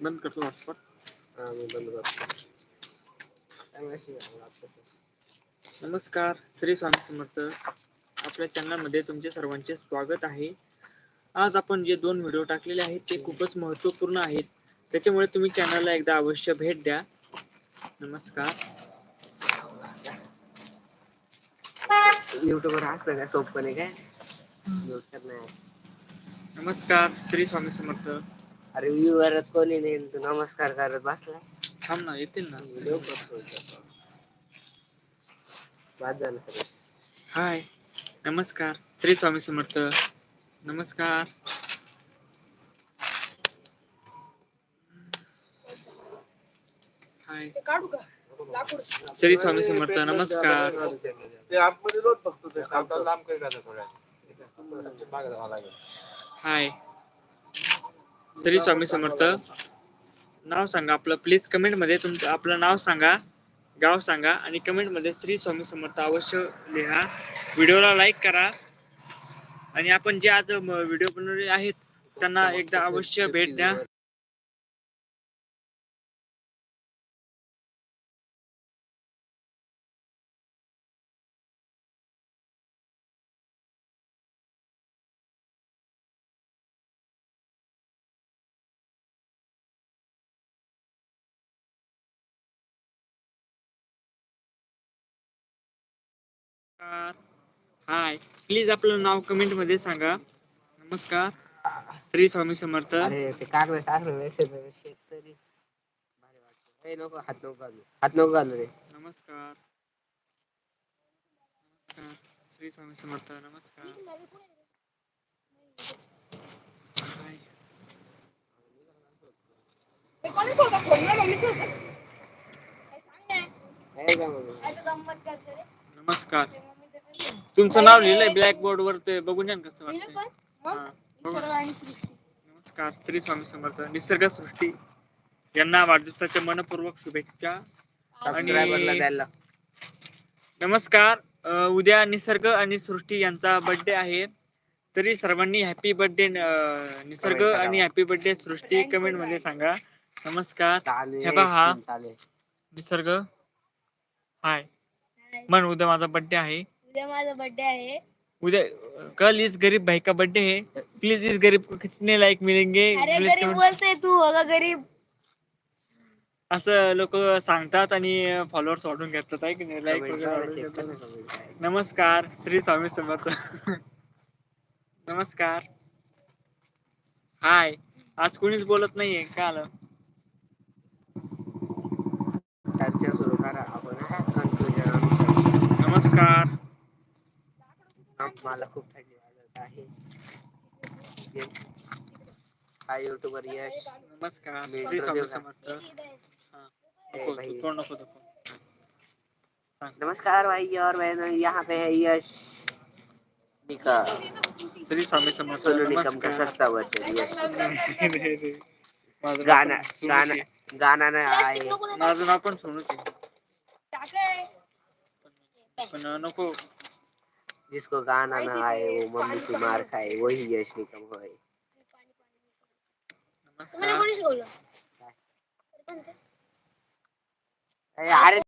बंद करतो हॉटस्पॉट नमस्कार श्री स्वामी समर्थ. आपल्या चॅनलमध्ये तुमचे सर्वांचे स्वागत आहे. आज आपण जे दोन व्हिडिओ टाकलेले आहेत ते खूपच महत्त्वपूर्ण आहेत. त्याच्यामुळे तुम्ही चॅनलला एकदा अवश्य भेट द्या. नमस्कार. युट्यूबवर हा सगळ्या काय काय? नमस्कार श्री स्वामी समर्थ. अरे व्ह्यूवरच कोणी नाही तू नमस्कार करत बसला. थांब ना येतील ना. व्हिडिओ बाद झालं सगळं. हाय नमस्कार श्री स्वामी समर्थ. नमस्कार. हाय. श्री स्वामी समर्थ नमस्कार. ते आतमध्ये लोट बघतो ते लांब काही थोड्या मागे जावं लागेल हाय श्री स्वामी समर्थ नाव सांगा आपलं. प्लीज कमेंटमध्ये तुमचं आपलं नाव सांगा गाव सांगा आणि कमेंटमध्ये श्री स्वामी समर्थ अवश्य लिहा. व्हिडिओला लाईक करा. आणि आपण जे आज व्हिडिओ बनवले आहेत त्यांना एकदा अवश्य भेट द्या. नमस्कार. हाय. प्लीज़ आपलं नाव कमेंट मध्ये सांगा. नमस्कार. श्री स्वामी समर्थ. अरे ते कागद टाकलं शेतकरी भारी वाटतं ए नको हात नको घालू. हात नको घालू रे. नमस्कार. नमस्कार. श्री स्वामी समर्थ. नमस्कार. हाय. का म्हणून? नमस्कार. तुमचं नाव लिहिलंय ब्लॅक बोर्ड वर ते बघून घ्या ना कसं वाटतंय. हा, बघा. नमस्कार श्री स्वामी समर्थ. निसर्ग सृष्टी यांना वाढदिवसाच्या मनपूर्वक शुभेच्छा. सबस्क्रायबरला आणि द्यायला. नमस्कार अ, उद्या निसर्ग आणि सृष्टी यांचा बर्थडे आहे. तरी सर्वांनी हॅपी बर्थडे निसर्ग Comment करा. आणि हॅपी बर्थडे सृष्टी कमेंटमध्ये सांगा. नमस्कार. हे पहा. निसर्ग. हाय. मन उद्या माझा बर्थडे आहे. उद्या माझा बर्थडे आहे. उद्या कल इस गरीब भाई का बर्थडे है. प्लीज इस गरीब को कितने लाइक मिलेंगे? अरे Please गरीब comment- बोलते तू अगं गरीब. असं लोक सांगतात आणि फॉलोअर्स वाढून घेतात आहे की नाही? लाईक वगैरे घेतात. नमस्कार श्री स्वामी समर्थ. नमस्कार. हाय आज कोणीच बोलत नाहीये का आलं चर्चा सुरू करा आपण कन्क्लुजन अनुसार नमस्कार मला खूप थंडी वाजत आहे. Hi YouTuber Yash. नमस्कार. श्री स्वामी? समर्थ. हा. भाई. तोंड नको. नमस्कार भाई और बहनों यहाँ पे है यश. निका. श्री स्वामी समर्थ सोनू निकम का सस्ता बच्चा यश. गाना गाना. गाना नाही आहे. माझं नाव पण सोनूच. आहे टाके पण नको. जिसको गाना ना आए वो मम्मी की मार खाए वही यश निकम होय तुम्हाला नमस्कार कोणी शिकवलं अरे